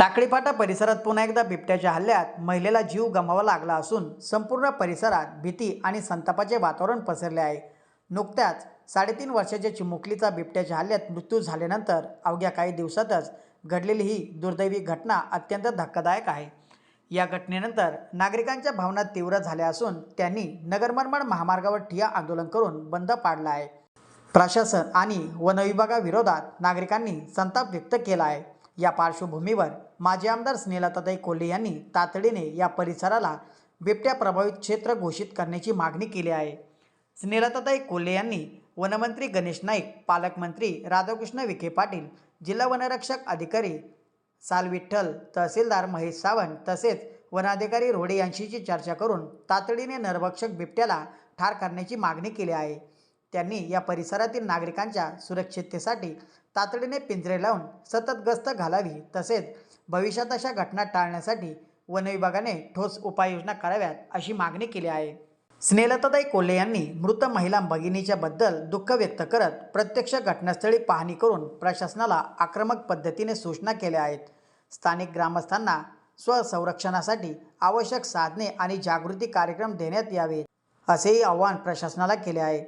टाकळीफाटा परिसरात पुन्हा एकदा बिबट्याच्या हल्ल्यात महिलेला जीव गमावा लागला असून संपूर्ण परिसरात भीती आणि संतापाचे वातावरण पसरले आहे. नुकत्याच साडेतीन वर्षाच्या चिमुकलीचा बिबट्याच्या हल्ल्यात मृत्यू झाल्यानंतर अवघ्या काही दिवसातच घडलेली ही दुर्दैवी घटना अत्यंत धक्कादायक आहे. या घटनेनंतर नागरिकांच्या भावना तीव्र झाल्या असून त्यांनी नगरमरमाड महामार्गावर ठिया आंदोलन करून बंद पाडला आहे. प्रशासन आणि वनविभागाविरोधात नागरिकांनी संताप व्यक्त केला आहे. या पार्श्वभूमीवर माजी आमदार स्नेहलताताई कोल्हे यांनी तातडीने या परिसराला बिबट्या प्रभावित क्षेत्र घोषित करण्याची मागणी केली आहे. स्नेहलताताई कोल्हे यांनी वनमंत्री गणेश नाईक पालकमंत्री राधाकृष्ण विखे पाटील जिल्हा वनरक्षक अधिकारी साल विठ्ठल तहसीलदार महेश सावंत तसेच वनाधिकारी रोडे यांशीची चर्चा करून तातडीने नरभक्षक बिबट्याला ठार करण्याची मागणी केली आहे. त्यांनी या परिसरातील नागरिकांच्या सुरक्षिततेसाठी तातडीने पिंजरे लावून सतत गस्त घालावी तसेच भविष्यात अशा घटना टाळण्यासाठी वनविभागाने ठोस उपाययोजना कराव्यात अशी मागणी केली आहे. स्नेहलताताई कोल्हे यांनी मृत महिला भगिनीच्या बद्दल दुःख व्यक्त करत प्रत्यक्ष घटनास्थळी पाहणी करून प्रशासनाला आक्रमक पद्धतीने सूचना केल्या आहेत. स्थानिक ग्रामस्थांना स्वसंरक्षणासाठी आवश्यक साधने आणि जागृती कार्यक्रम देण्यात यावे असेही आवाहन प्रशासनाला केले आहे.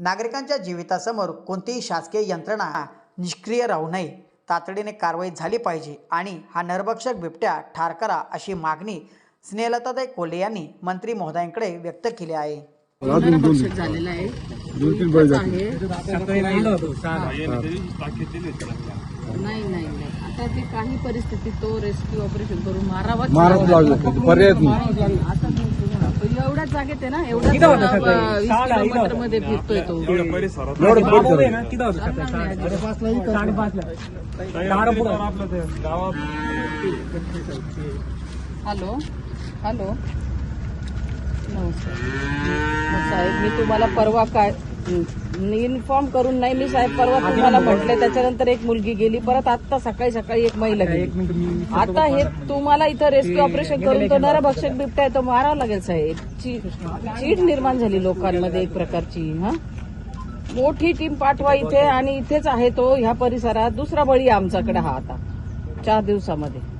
नागरिकांच्या जीवितासमोर कोणतीही शासकीय यंत्रणा निष्क्रिय राहू नये. तातडीने कारवाई झाली पाहिजे आणि हा नरभक्षक बिबट्या ठार करा अशी मागणी स्नेहलताताई कोल्हे यांनी मंत्री महोदयांकडे व्यक्त केली आहे. नरभक्षक झालेला आहे दोन तीन बैल आहे नाही नाही नाही. आता ते काही परिस्थितीत तो रेस्क्यू ऑपरेशन करून मारावाच मारावं लागलं. पर्यायच नाही. आता एवढ्याच जागेत आहे ना एवढ्याच मध्ये फिरतोय तो. हॅलो? हॅलो? नमस्कार. साहेब मी तुम्हाला परवा काय इन्फॉर्म करून नाही मी साहेब परवा तुम्हाला म्हटले त्याच्यानंतर एक मुलगी गेली परत आता सकाळी सकाळी एक महिला गेली. आता हे तुम्हाला इथं रेस्क्यू ऑपरेशन करून तो नरभक्षक बिबटा आहे तो मारावा लागेल साहेब. ची- चीड निर्माण झाली लोकांमध्ये एक प्रकारची हा? मोठी टीम पाठवा इथे आणि इथेच आहे तो ह्या परिसरात. दुसरा बळी आमच्याकडे हा आता चार दिवसामध्ये.